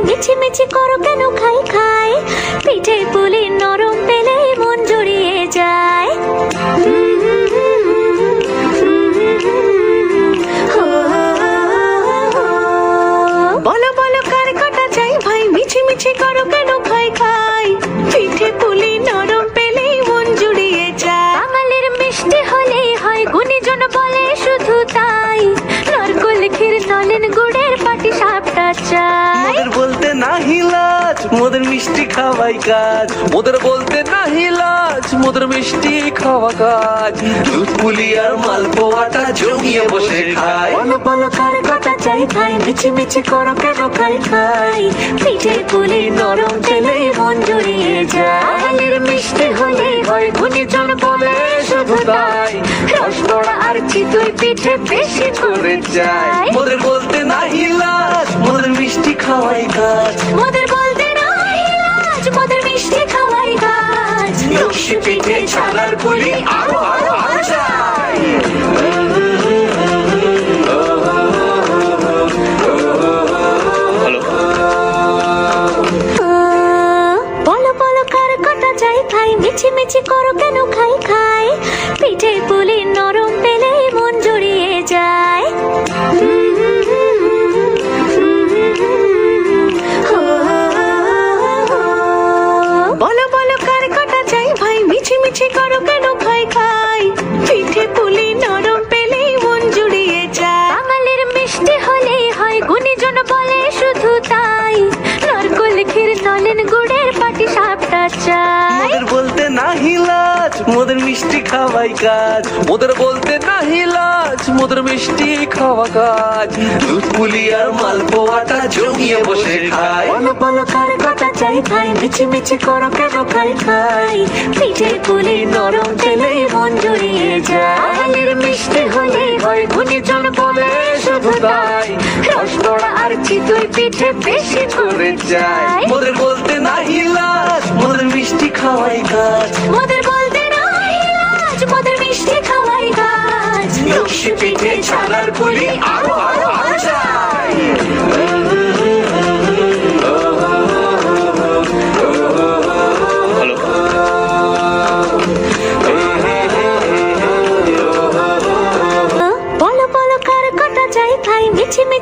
মিছিমিছি করো কেন? খাই খাই। পিঠে পুলি নরম পেলে মন জড়িয়ে যায়। বলো বলো, কার কাটা চাই ভাই? মিছি মিছি করো কেন? খাই খাই। পিঠে পুলি নরম পেলেই মন জুড়িয়ে যায়। বাঙালির মিষ্টি হলেই হয়, গুণীজন বলে শুধু তাই। নরকল ক্ষীর নলেন গুড়ের পাটি চাই। মোদের বলতে নাহি লাজ মোদের মিষ্টি খাওয়াই কাজ। মোদের বলতে নাহি লাজ মোদের মিষ্টি খাওয়া কাজ। দুধ পুলি আর মালপোয়াটা জমিয়ে বসে খায় বলো বলো কার কথা চাই ভাই? মিছি মিছি করো কেন খাই খাই পিঠে পুলি নরম পেলে মন জড়িয়ে যায়। মিষ্টি হলেই হয় গুণীজন বলে শুধু তাই। রসবড়া আর চিতই পিঠে বেশি করে যায় মোদের বলতে নাহি লাজ মোদের মিষ্টি খাওয়াই কাজ। মোদের বলতে নাই লাজ মোদের মিষ্টি খাওয়াই কাজ। লক্ষ্মী পিঠে ছানার পুলি আরও আরও আরও খাই? মিছি মিছি করো কেন খাই খাই? পিঠে পুলি কেন খাই। খাই পিঠে পুলি নরম পেলেই মন জুড়িয়ে যায়। বাঙালির মিষ্টি হলেই হয় গুণীজন বলে শুধু তাই। নরকল ক্ষীর নলেন গুড়ের পাটি সাপটা চাই। মোদের বলতে নাহি লাজ মোদের মিষ্টি খাওয়াই কাজ। মোদের বলতে নাহি লাজ মোদের মিষ্টি খাওয়া কাজ। দুধ পুলি আর মালপোয়াটা জমিয়ে বসে খায় বলো বলো কার কথা চাই খাই মিছি মিছি করো কেন খাই খাই। পিঠে পুলি নরম পেলে মন জড়িয়ে যায়। বাঙালির মিষ্টি হলে হয় গুণীজন বলে শুধু তাই। রসবড়া আর চিতই পিঠে বেশি করে যায়। মোদের বলতে নাহি লাজ মোদের মিষ্টি খাওয়াই কাজ। মোদের বলতে নাই লাজ মোদের মিষ্টি খাওয়াই কাজ। লক্ষ্মী পিঠে ছানার পুলি আরও আরও আরও চাই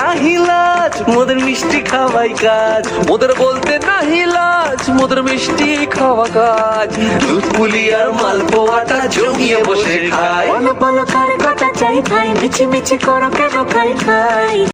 নাহি লাজ, মোদের মিষ্টি খাওয়াই কাজ। মোদের বলতে নাহি লাজ, মোদের মিষ্টি খাওয়া কাজ। দুধ, পুলি আর মালপোয়াটা জমিয়ে বসে খায় বলো কার কথা চাই খাই মিছি মিছি করো কেন খাই খাই